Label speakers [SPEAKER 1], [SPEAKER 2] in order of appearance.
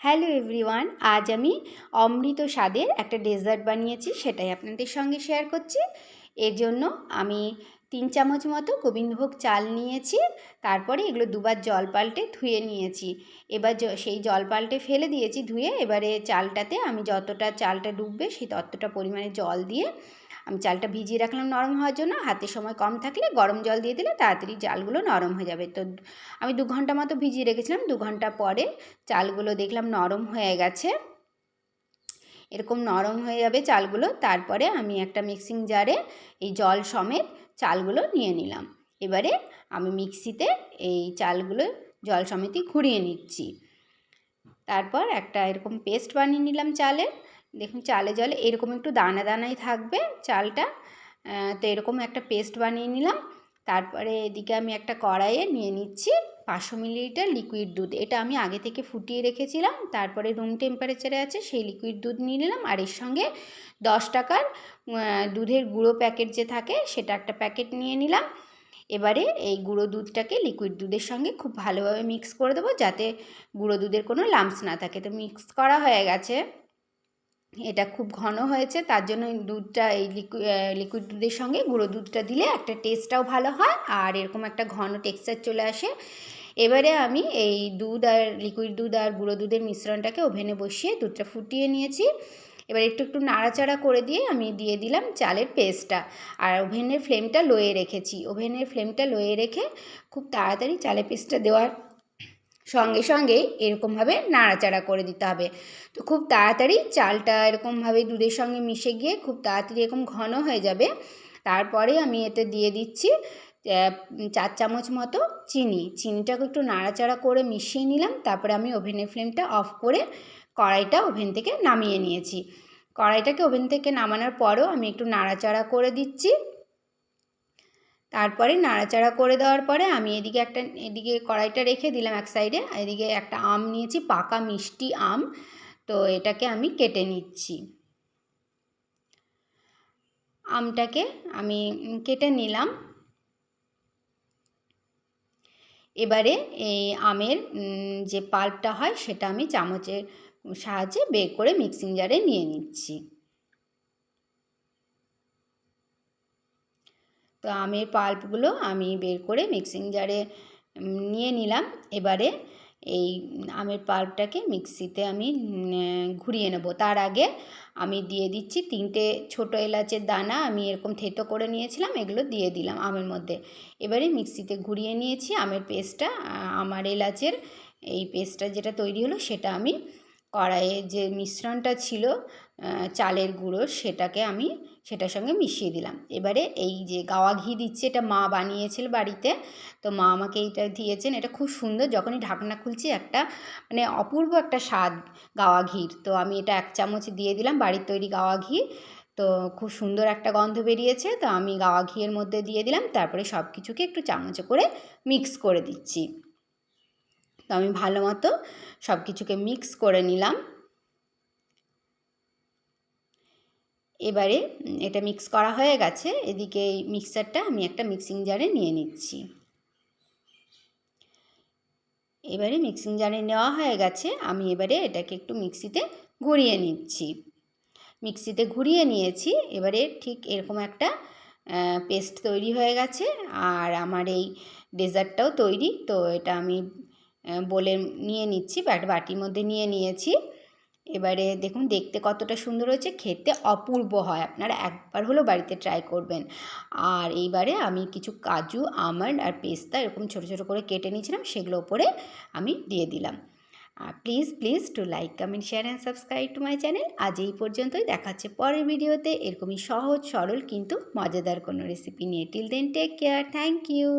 [SPEAKER 1] Hello everyone, আজ আমি অমৃত স্বাদের একটা ডেজার্ট বানিয়েছি, সেটাই আপনাদের সঙ্গে শেয়ার করছি। এর জন্য আমি তিন চামচ মতো গোবিন্দভোগ চাল নিয়েছি, তারপরে এগুলো দুবার জল পাল্টে ধুয়ে নিয়েছি। এবার সেই জল পাল্টে ফেলে দিয়েছি ধুয়ে, এবারে চালটাতে আমি যতটা চালটা ডুববে সেই ততটা পরিমাণে জল দিয়ে আমি চালটা ভিজিয়ে রাখলাম নরম হওয়ার জন্য। হাতে সময় কম থাকলে গরম জল দিয়ে দিলে তাড়াতাড়ি চালগুলো নরম হয়ে যাবে। তো আমি দু ঘণ্টা মতো ভিজিয়ে রেখেছিলাম, দু ঘণ্টা পরে চালগুলো দেখলাম নরম হয়ে গেছে। এরকম নরম হয়ে যাবে চালগুলো। তারপরে আমি একটা মিক্সিং জারে এই জল সমেত চালগুলো নিয়ে নিলাম। এবারে আমি মিক্সিতে এই চালগুলো জল সমিতি ঘুরিয়ে নিচ্ছি। তারপর একটা এরকম পেস্ট বানিয়ে নিলাম চালের দেখুন চালে জলে এরকম একটু দানা দানাই থাকবে চালটা। তো এরকম একটা পেস্ট বানিয়ে নিলাম। তারপরে এদিকে আমি একটা কড়াইয়ে নিয়ে নিচ্ছি পাঁচশো মিলিলিটার লিকুইড দুধ। এটা আমি আগে থেকে ফুটিয়ে রেখেছিলাম, তারপরে রুম টেম্পারেচারে আছে সেই লিকুইড দুধ নিয়ে নিলাম। আর এর সঙ্গে দশ টাকার দুধের গুঁড়ো প্যাকেট যে থাকে সেটা একটা প্যাকেট নিয়ে নিলাম। এবারে এই গুঁড়ো দুধটাকে লিকুইড দুধের সঙ্গে খুব ভালোভাবে মিক্স করে দেবো যাতে গুঁড়ো দুধের কোনো লাম্পস না থাকে। তো মিক্স করা হয়ে গেছে। এটা খুব ঘন হয়েছে, তার জন্য দুধটা, এই লিকুইড দুধের সঙ্গে গুঁড়ো দুধটা দিলে একটা টেস্টটাও ভালো হয় আর এরকম একটা ঘন টেক্সচার চলে আসে। এবারে আমি এই দুধ আর লিকুইড দুধ আর গুঁড়ো দুধের মিশ্রণটাকে ওভেনে বসিয়ে দুধটা ফুটিয়ে নিয়েছি। এবার একটু একটু নাড়াচাড়া করে দিয়ে আমি দিয়ে দিলাম চালের পেস্টটা আর ওভেনের ফ্লেমটা লোয়ে রেখেছি। ওভেনের ফ্লেমটা লোয়ে রেখে খুব তাড়াতাড়ি চালের পেস্টটা দেওয়ার সঙ্গে সঙ্গেই এরকমভাবে নাড়াচাড়া করে দিতে হবে। তো খুব তাড়াতাড়ি চালটা এরকমভাবে দুধের সঙ্গে মিশে গিয়ে খুব তাড়াতাড়ি এরকম ঘন হয়ে যাবে। তারপরে আমি এতে দিয়ে দিচ্ছি চার চামচ মতো চিনি। চিনিটাকে একটু নাড়াচাড়া করে মিশিয়ে নিলাম, তারপরে আমি ওভেনের ফ্লেমটা অফ করে কড়াইটা ওভেন থেকে নামিয়ে নিয়েছি। কড়াইটাকে ওভেন থেকে নামানোর পরও আমি একটু নাড়াচাড়া করে দিচ্ছি। তারপরে নাড়াচাড়া করে দেওয়ার পরে আমি এদিকে একটা, এদিকে কড়াইটা রেখে দিলাম এক সাইডে এদিকে একটা আম নিয়েছি, পাকা মিষ্টি আম। তো এটাকে আমি কেটে নিচ্ছি। আমটাকে আমি কেটে নিলাম। এবারে এই আমের যে পাল্পটা হয় সেটা আমি চামচের সাহায্যে বের করে মিক্সিং জারে নিয়ে নিচ্ছি। তো আমের পাল্পগুলো আমি বের করে মিক্সিং জারে নিয়ে নিলাম। এবারে এই আমের পাল্পটাকে মিক্সিতে আমি ঘুরিয়ে নেব। তার আগে আমি দিয়ে দিচ্ছি তিনটে ছোট এলাচের দানা। আমি এরকম থেতো করে নিয়েছিলাম, এগুলো দিয়ে দিলাম আমের মধ্যে। এবারে মিক্সিতে ঘুরিয়ে নিয়েছি আমের পেস্টটা। আমার এলাচের এই পেস্টটা যেটা তৈরি হলো, সেটা আমি কড়াইয়ে যে মিশ্রণটা ছিল চালের গুঁড়ো সেটাকে আমি সেটার সঙ্গে মিশিয়ে দিলাম। এবারে এই যে গাওয়া ঘি দিচ্ছে, এটা মা বানিয়েছিল বাড়িতে। তো মা আমাকে এইটা দিয়েছেন, এটা খুব সুন্দর। যখনই ঢাকনা খুলছি, একটা মানে অপূর্ব একটা স্বাদ গাওয়া ঘির। তো আমি এটা এক চামচ দিয়ে দিলাম, বাড়ির তৈরি গাওয়া ঘি। তো খুব সুন্দর একটা গন্ধ বেরিয়েছে, তো আমি গাওয়া ঘিয়ের মধ্যে দিয়ে দিলাম। তারপরে সব কিছুকে একটু চামচে করে মিক্স করে দিচ্ছি। তো আমি ভালো মতো সব কিছুকে মিক্স করে নিলাম। এবারে এটা মিক্স করা হয়ে গেছে, এদিকে এই মিক্সারটা আমি একটা মিক্সিং জারে নিয়ে নিচ্ছি। এবারে মিক্সিং জারে নেওয়া হয়ে গেছে, আমি এবারে এটাকে একটু মিক্সিতে ঘুরিয়ে নিচ্ছি। মিক্সিতে ঘুরিয়ে নিয়েছি, এবারে ঠিক এরকম একটা পেস্ট তৈরি হয়ে গেছে, আর আমার এই ডেজার্টটাও তৈরি, তো এটা আমি বলে নিয়ে নিচ্ছি বাট বাটির মধ্যে নিয়ে নিয়েছি। এবারে দেখুন, দেখতে কতটা সুন্দর হয়েছে, খেতে অপূর্ব হয়, আপনারা একবার হলেও বাড়িতে ট্রাই করবেন। আর এইবারে আমি কিছু কাজু, আমন্ড আর পেস্তা এরকম ছোটো ছোটো করে কেটে নিয়েছিলাম, সেগুলো ওপরে আমি দিয়ে দিলাম। আর please please to like comment share and subscribe to my channel আজ এই পর্যন্তই দেখাচ্ছে পরের ভিডিওতে। এরকমই সহজ, সরল, কিন্তু মজাদার কোনো রেসিপি নিয়ে। Till then take care thank you